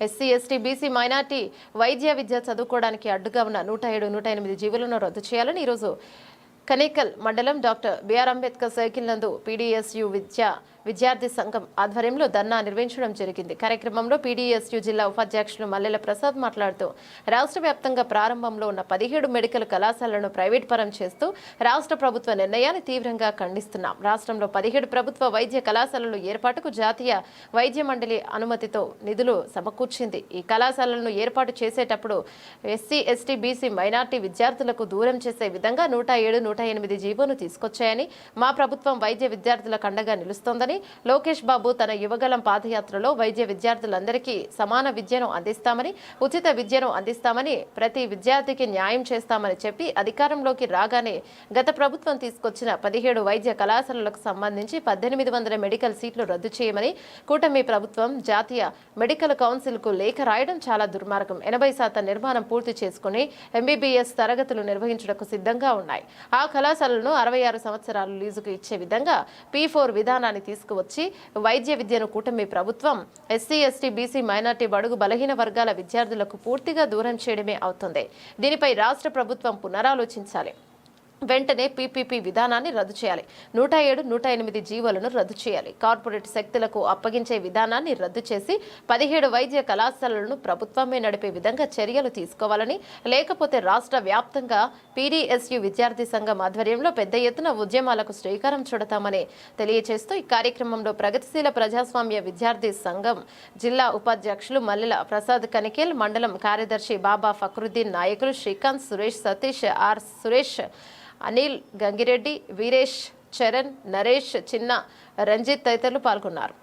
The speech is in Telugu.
ఎస్సీ ఎస్టీ బీసీ మైనార్టీ వైద్య విద్య చదువుకోవడానికి అడ్డుగా ఉన్న నూట ఏడు నూట ఎనిమిది జీవులను రద్దు చేయాలని ఈరోజు కనేకల్ మండలం doctor B R Ambedkar circle నందు పీడీఎస్యు విద్యా విద్యార్థి సంఘం ఆధ్వర్యంలో ధర్నా నిర్వహించడం జరిగింది. కార్యక్రమంలో పీడీఎస్యు జిల్లా ఉపాధ్యక్షులు మల్లెల ప్రసాద్ మాట్లాడుతూ రాష్ట్ర వ్యాప్తంగా ప్రారంభంలో ఉన్న పదిహేడు మెడికల్ కళాశాలను ప్రైవేట్ పరం చేస్తూ రాష్ట్ర ప్రభుత్వ నిర్ణయాన్ని తీవ్రంగా ఖండిస్తున్నాం. రాష్ట్రంలో పదిహేడు ప్రభుత్వ వైద్య కళాశాలలు ఏర్పాటుకు జాతీయ వైద్య మండలి అనుమతితో నిధులు సమకూర్చింది. ఈ కళాశాలలను ఏర్పాటు చేసేటప్పుడు ఎస్సీ ఎస్టీ బీసీ మైనార్టీ విద్యార్థులకు దూరం చేసే విధంగా నూట ఏడు నూట ఎనిమిది జీవోను తీసుకొచ్చాయని మా ప్రభుత్వం వైద్య విద్యార్థులకు అండగా నిలుస్తోందని లోకేష్ బాబు తన యువగలం పాదయాత్రలో వైద్య విద్యార్థులందరికీ సమాన విద్యను అందిస్తామని ఉచిత విద్యను అందిస్తామని ప్రతి విద్యార్థికి న్యాయం చేస్తామని చెప్పి అధికారంలోకి రాగానే గత ప్రభుత్వం తీసుకొచ్చిన పదిహేడు వైద్య కళాశాలలకు సంబంధించి పద్దెనిమిది వందల మెడికల్ సీట్లు రద్దు చేయమని కూటమి ప్రభుత్వం జాతీయ మెడికల్ కౌన్సిల్కు లేఖ రాయడం చాలా దుర్మార్గం. ఎనభై శాతం నిర్మాణం పూర్తి చేసుకుని ఎంబీబీఎస్ తరగతులు నిర్వహించడానికి సిద్ధంగా ఉన్నాయి. ఆ కళాశాలను అరవై ఆరు సంవత్సరాలు లీజుకు ఇచ్చే విధంగా పీ ఫోర్ విధానాన్ని తీసుకువచ్చి వైద్య విద్యను కూటమి ప్రభుత్వం ఎస్సీ ఎస్టీ బీసీ మైనార్టీ బడుగు బలహీన వర్గాల విద్యార్థులకు పూర్తిగా దూరం చేయడమే అవుతుంది. దీనిపై రాష్ట్ర ప్రభుత్వం పునరాలోచించాలి. వెంటనే పీపీపీ విధానాన్ని రద్దు చేయాలి. నూట ఏడు నూట ఎనిమిది జీవోలను రద్దు చేయాలి. కార్పొరేట్ శక్తులకు అప్పగించే విధానాన్ని రద్దు చేసి పదిహేడు వైద్య కళాశాలలను ప్రభుత్వమే నడిపే విధంగా చర్యలు తీసుకోవాలని లేకపోతే రాష్ట్ర వ్యాప్తంగా పీడీఎస్యు విద్యార్థి సంఘం ఆధ్వర్యంలో పెద్ద ఎత్తున ఉద్యమాలకు శ్రీకారం చుడతామని తెలియజేస్తూ ఈ కార్యక్రమంలో ప్రగతిశీల ప్రజాస్వామ్య విద్యార్థి సంఘం జిల్లా ఉపాధ్యక్షులు మల్లెల ప్రసాద్ కనికేల్ మండలం కార్యదర్శి బాబా ఫక్రుద్దీన్ నాయకులు శ్రీకాంత్ సురేష్ సతీష్ ఆర్ సురేష్ అనిల్ గంగిరెడ్డి వీరేష్ చరణ్ నరేష్ చిన్న రంజిత్ తదితరులు పాల్గొన్నారు.